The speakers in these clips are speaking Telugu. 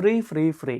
Free free free.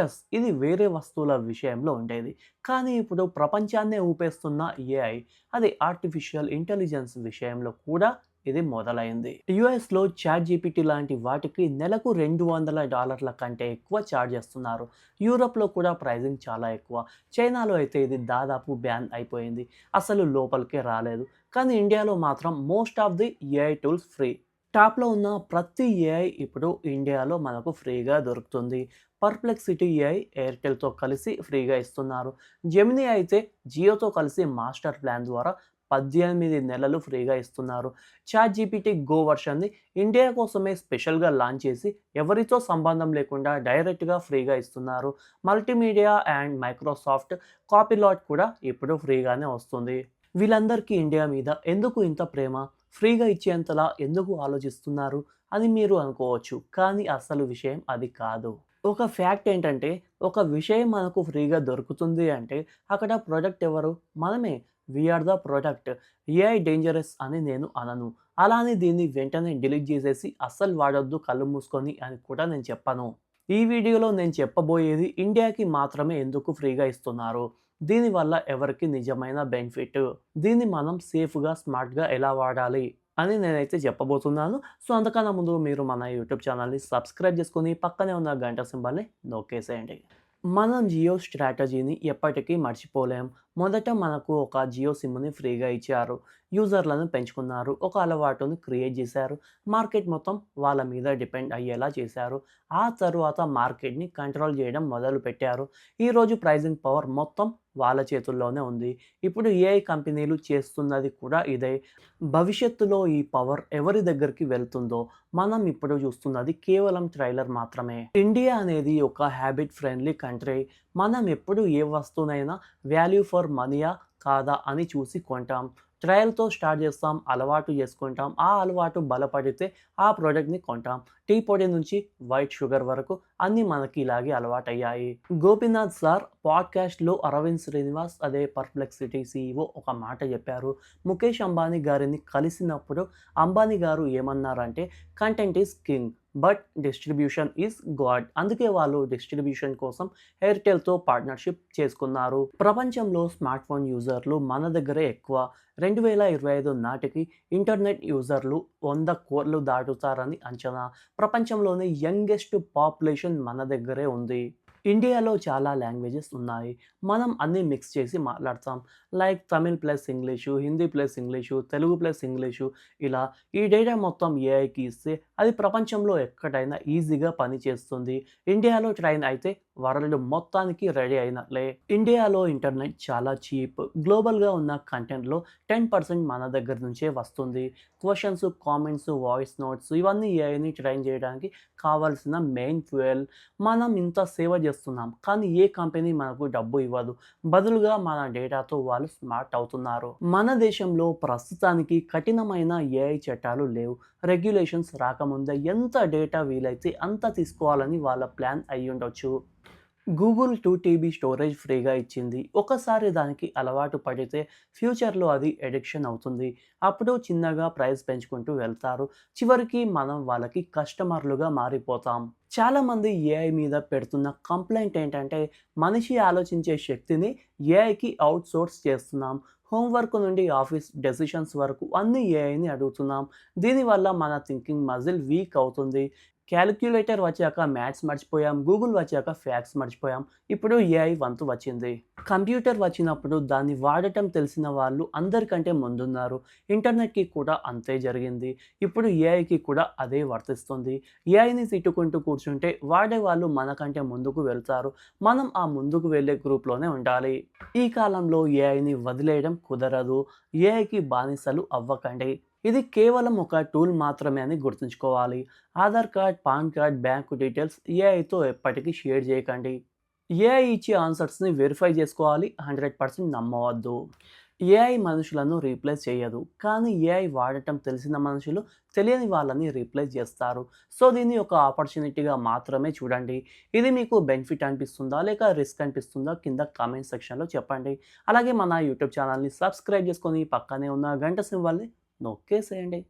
ఎస్ ఇది వేరే వస్తువుల విషయంలో ఉండేది. కానీ ఇప్పుడు ప్రపంచాన్నే ఊపేస్తున్న ఏఐ అది ఆర్టిఫిషియల్ ఇంటెలిజెన్స్ విషయంలో కూడా ఇది మొదలైంది. యుఎస్లో చాట్ జీపీటీ లాంటి వాటికి నెలకు రెండు వందల డాలర్ల కంటే ఎక్కువ ఛార్జ్ చేస్తున్నారు. యూరప్లో కూడా ప్రైజింగ్ చాలా ఎక్కువ. చైనాలో అయితే ఇది దాదాపు బ్యాన్ అయిపోయింది. అసలు లోపలికే రాలేదు. కానీ ఇండియాలో మాత్రం most of the AI tools free టాప్లో ఉన్న ప్రతి ఏఐ ఇప్పుడు ఇండియాలో మనకు ఫ్రీగా దొరుకుతుంది. పర్ప్లెక్సిటీ ఏఐ ఎయిర్టెల్తో కలిసి ఫ్రీగా ఇస్తున్నారు. జెమినీ అయితే జియోతో కలిసి మాస్టర్ ప్లాన్ ద్వారా పద్దెనిమిది నెలలు ఫ్రీగా ఇస్తున్నారు. చాట్ జీపీటీ గో వర్షన్ని ఇండియా కోసమే స్పెషల్గా లాంచ్ చేసి ఎవరితో సంబంధం లేకుండా డైరెక్ట్గా ఫ్రీగా ఇస్తున్నారు. మల్టీమీడియా అండ్ మైక్రోసాఫ్ట్ కాపీలాట్ కూడా ఇప్పుడు ఫ్రీగానే వస్తుంది. వీళ్ళందరికీ ఇండియా మీద ఎందుకు ఇంత ప్రేమ? ఫ్రీగా ఇచ్చేంతలా ఎందుకు ఆలోచిస్తున్నారు? అని మీరు అనుకోవచ్చు కానీ అసలు విషయం అది కాదు. ఒక ఫ్యాక్ట్ ఏంటంటే ఒక విషయం మనకు ఫ్రీగా దొరుకుతుంది అంటే అక్కడ ప్రొడక్ట్ ఎవరు? మనమే. We're the product AI dangerous అని నేను అనను. అలానే దీన్ని వెంటనే డిలీట్ చేసేసి అస్సలు వాడొద్దు కళ్ళు మూసుకొని అని కూడా నేను చెప్పను. ఈ వీడియోలో నేను చెప్పబోయేది ఇండియాకి మాత్రమే ఎందుకు ఫ్రీగా ఇస్తున్నారు? దీనివల్ల ఎవరికి నిజమైన బెనిఫిట్? దీన్ని మనం సేఫ్గా స్మార్ట్గా ఎలా వాడాలి? అని నేనైతే చెప్పబోతున్నాను. సో అంతకన్నా ముందు మీరు మన యూట్యూబ్ ఛానల్ని సబ్స్క్రైబ్ చేసుకుని పక్కనే ఉన్న గంట సింబల్ని నొక్కేసేయండి. మనం జియో స్ట్రాటజీని ఎప్పటికీ మర్చిపోలేం. మొదట మనకు ఒక జియో సిమ్ని ఫ్రీగా ఇచ్చారు. యూజర్లను పెంచుకున్నారు. ఒక అలవాటును క్రియేట్ చేశారు. మార్కెట్ మొత్తం వాళ్ళ మీద డిపెండ్ అయ్యేలా చేశారు. ఆ తరువాత మార్కెట్ని కంట్రోల్ చేయడం మొదలు పెట్టారు ఈరోజు ప్రైజింగ్ పవర్ మొత్తం వాళ్ళ చేతుల్లోనే ఉంది. ఇప్పుడు ఏఐ కంపెనీలు చేస్తున్నది కూడా ఇదే. భవిష్యత్తులో ఈ పవర్ ఎవరి దగ్గరికి వెళ్తుందో మనం ఇప్పుడు చూస్తున్నది కేవలం ట్రైలర్ మాత్రమే. ఇండియా అనేది ఒక హ్యాబిట్ ఫ్రెండ్లీ కంట్రీ మనం ఎప్పుడు ఏ వస్తువునైనా వాల్యూ ఫర్ మనీయా కాదా అని చూసి కొంటాం. ట్రయల్తో స్టార్ట్ చేస్తాం అలవాటు చేసుకుంటాం ఆ అలవాటు బలపడితే ఆ ప్రోడక్ట్ని కొంటాం. టీ పొడి నుంచి వైట్ షుగర్ వరకు అన్నీ మనకి ఇలాగే అలవాటయ్యాయి. గోపీనాథ్ సార్ పాడ్కాస్ట్లో అరవింద్ శ్రీనివాస్ అదే పర్ప్లెక్సిటీ సీఈఓ ఒక మాట చెప్పారు. ముఖేష్ అంబానీ గారిని కలిసినప్పుడు అంబానీ గారు ఏమన్నారంటే content is king but distribution is god. అందుకే వాళ్ళు డిస్ట్రిబ్యూషన్ కోసం ఎయిర్టెల్తో పార్ట్నర్షిప్ చేసుకున్నారు. ప్రపంచంలో స్మార్ట్ ఫోన్ యూజర్లు మన దగ్గరే ఎక్కువ. రెండు వేల ఇరవై ఐదు నాటికి ఇంటర్నెట్ యూజర్లు వంద కోట్లు దాటుతారని అంచనా. ప్రపంచంలోనే యంగెస్ట్ పాపులేషన్ మన దగ్గరే ఉంది. ఇండియాలో చాలా లాంగ్వేజెస్ ఉన్నాయి. మనం అన్నీ మిక్స్ చేసి మాట్లాడతాం. Like Tamil plus English Hindi plus English Telugu plus English ఇలా ఈ డేటా మొత్తం ఏఐకి ఇస్తే అది ప్రపంచంలో ఎక్కడైనా ఈజీగా పనిచేస్తుంది. ఇండియాలో ట్రైన్ అయితే వరల్డ్ మొత్తానికి రెడీ అయినట్లే. ఇండియాలో ఇంటర్నెట్ చాలా చీప్. గ్లోబల్గా ఉన్న కంటెంట్లో టెన్ పర్సెంట్ మన దగ్గర నుంచే వస్తుంది. క్వశ్చన్స్ కామెంట్స్ వాయిస్ నోట్స్ ఇవన్నీ ఏఐని ట్రైన్ చేయడానికి కావాల్సిన మెయిన్ ఫ్యూయల్. మనం ఇంత సేవ చేస్తాం చేస్తున్నాం. కానీ ఏ కంపెనీ మనకు డబ్బు ఇవ్వదు. బదులుగా మన డేటాతో వాళ్ళు స్మార్ట్ అవుతున్నారు. మన దేశంలో ప్రస్తుతానికి కఠినమైన ఏఐ చట్టాలు లేవు. రెగ్యులేషన్స్ రాకముందే ఎంత డేటా వీలైతే అంత తీసుకోవాలని వాళ్ళ ప్లాన్ అయ్యుండొచ్చు. ఉండొచ్చు గూగుల్ టూ టీబీ స్టోరేజ్ ఫ్రీగా ఇచ్చింది. ఒకసారి దానికి అలవాటు పడితే ఫ్యూచర్లో అది ఎడిక్షన్ అవుతుంది. అప్పుడు చిన్నగా ప్రైస్ పెంచుకుంటూ వెళ్తారు. చివరికి మనం వాళ్ళకి కస్టమర్లుగా మారిపోతాం. చాలామంది ఏఐ మీద పెడుతున్న కంప్లైంట్ ఏంటంటే మనిషి ఆలోచించే శక్తిని ఏఐకి అవుట్సోర్స్ చేస్తున్నాం. హోంవర్క్ నుండి ఆఫీస్ డెసిషన్స్ వరకు అన్ని ఏఐని అడుగుతున్నాం. దీనివల్ల మన థింకింగ్ మజిల్ వీక్ అవుతుంది. క్యాలిక్యులేటర్ వచ్చాక మ్యాథ్స్ మర్చిపోయాం గూగుల్ వచ్చాక ఫ్యాక్స్ మర్చిపోయాం. ఇప్పుడు ఏఐ వంతు వచ్చింది. కంప్యూటర్ వచ్చినప్పుడు దాన్ని వాడటం తెలిసిన వాళ్ళు అందరికంటే ముందున్నారు. ఇంటర్నెట్కి కూడా అంతే జరిగింది. ఇప్పుడు ఏఐకి కూడా అదే వర్తిస్తుంది. ఏఐని తిట్టుకుంటూ కూర్చుంటే వాడే వాళ్ళు మనకంటే ముందుకు వెళ్తారు. మనం ఆ ముందుకు వెళ్ళే గ్రూప్లోనే ఉండాలి. ఈ కాలంలో ఏఐని వదిలేయడం కుదరదు. ఏఐకి బానిసలు అవ్వకండి. ఇది కేవలం ఒక టూల్ మాత్రమే అని గుర్తుంచుకోవాలి. Aadhaar card PAN card bank details ఏఐతో ఎప్పటికీ షేర్ చేయకండి. ఏఐ ఇచ్చే ఆన్సర్స్ని వెరిఫై చేసుకోవాలి. హండ్రెడ్ పర్సెంట్ నమ్మవద్దు. ఏఐ మనుషులను రీప్లేస్ చేయదు. కానీ ఏఐ వాడటం తెలిసిన మనుషులు తెలియని వాళ్ళని రీప్లేస్ చేస్తారు. సో దీన్ని ఒక ఆపర్చునిటీగా మాత్రమే చూడండి. ఇది మీకు బెనిఫిట్ అనిపిస్తుందా? లేక రిస్క్ అనిపిస్తుందా? కింద కామెంట్ సెక్షన్లో చెప్పండి. అలాగే మన యూట్యూబ్ ఛానల్ని సబ్స్క్రైబ్ చేసుకొని పక్కనే ఉన్న గంట సింబల్ని నొక్కేసేయండి.